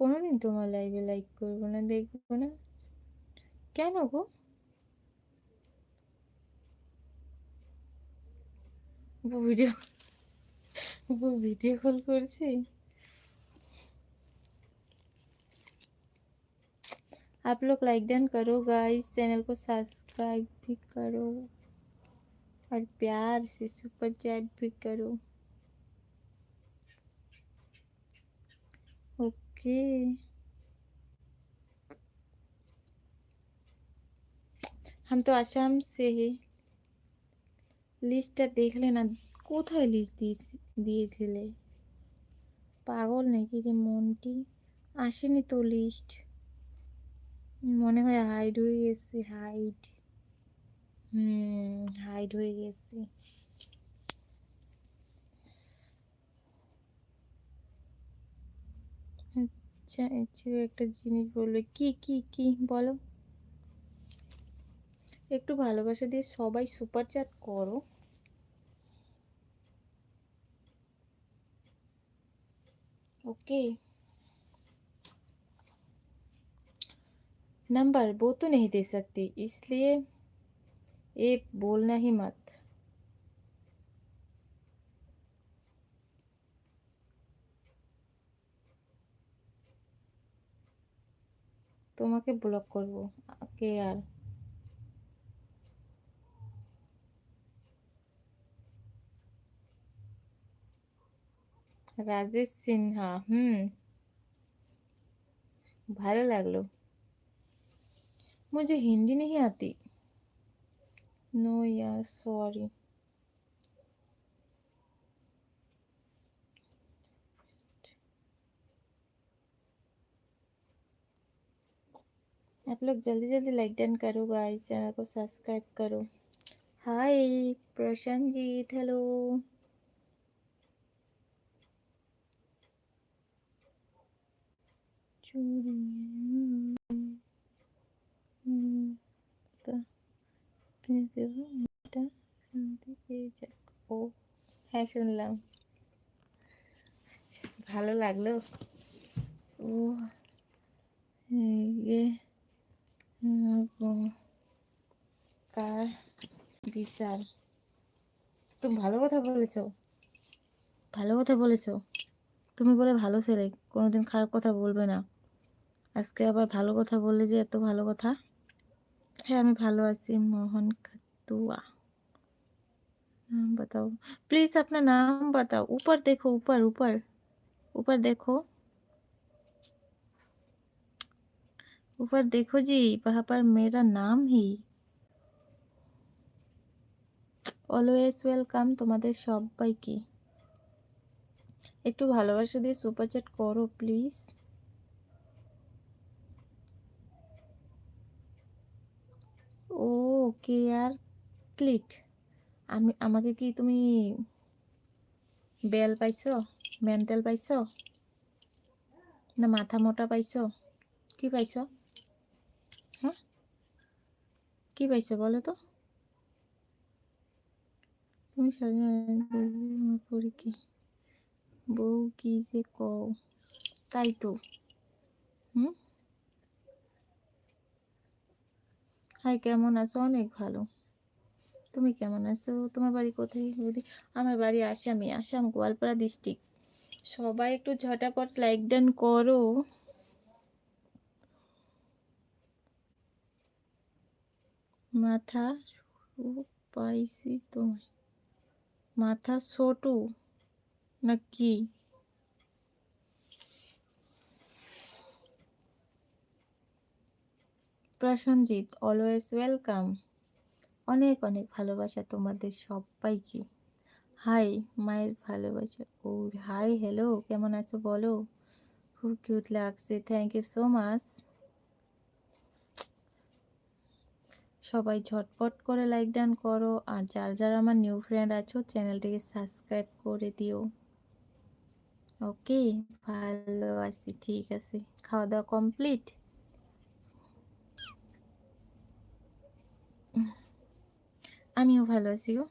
কোনোদিন তোমার লাইভে লাইক করবো না দেখবো না কেন গো वो वीडियो वो वीडियो कॉल করছি आप लोग लाइक डन करो गाइस चैनल को सब्सक्राइब भी करो और प्यार से सुपर चैट भी करो ओके हम तो आसाम से ही লিস্টটা দেখলে না কোথায় লিস্ট দিয়েছিলে পাগল নাকি রে মনটি আসেনি তো লিস্ট মনে হয় হাইড হয়ে গেছে হাইড হুম হাইড হয়ে গেছে আচ্ছা আচ্ছা একটা জিনিস বলবে কি কি কি বলো একটু ভালোবাসা দিয়ে সবাই সুপার চ্যাট করো ओके नंबर वो तो नहीं दे सकती इसलिए ये बोलना ही मत তোমাকে ব্লক করব কে আর রাজেশ সিনহা হুম ভালো লাগলো मुझे हिंदी नहीं आती नो यार सॉरी आप लोग जल्दी जल्दी लाइक डन करो गाइस चैनल को सब्सक्राइब करो हाय प्रशांत हेलो কিনে দেব এটা শান্তি পেয়ে যাক ও হ্যাঁ শুনলাম ভালো লাগলো ও ইয়ে কার বিচার? তুমি ভালো কথা বলেছ। ভালো কথা বলেছ। তুমি বলে ভালো ছেলে কোনোদিন খারাপ কথা বলবে না। আজকে আবার ভালো কথা বললে যে এত ভালো কথা? হ্যাঁ আমি ভালো আছি মোহন খাতুয়া। নাম বাতাও। প্লিজ আপনার নাম বাতাও। উপর দেখো উপর উপর। উপর দেখো। ऊपर देखो जी वहां पर मेरा नाम ही অলওয়েজ ওয়েলকাম তোমাদের সবাইকে একটু ভালোবাসা দিয়ে সুপার চ্যাট করো প্লিজ ও কে আর ক্লিক আমি আমাকে কি তুমি বেল পাইছো মেন্টাল পাইছো না মাথা মোটা পাইছো কি পাইছো কি পাইছো বলো তো তুমি কি বউ কি যে কও, তাই তো। হুম? হাই, কেমন আছো? অনেক ভালো। তুমি কেমন আছো? তোমার বাড়ি কোথায়? যদি আমার বাড়ি আসামি, আসাম, গোয়ালপাড়া ডিস্ট্রিক্ট সবাই একটু ঝটাপট লাইক ডান করো। মাথা পাইছি তোমায় মাথা ছোটু নাকি? প্রসঞ্জিৎ অলওয়েজ ওয়েলকাম অনেক অনেক ভালোবাসা তোমাদের সবাইকে। হাই মায়ের ভালোবাসা। ও হাই হ্যালো কেমন আছো বলো? খুব কিউট লাগছে। থ্যাংক ইউ সো মাচ সবাই ঝটপট করে লাইক ডান করো আর যার যারা আমার নিউ ফ্রেন্ড আছো চ্যানেলটিকে সাবস্ক্রাইব করে দিও। ওকে, ভালো আছি, ঠিক আছে। খাওয়া দাওয়া কমপ্লিট? আমিও ভালো আছি গো।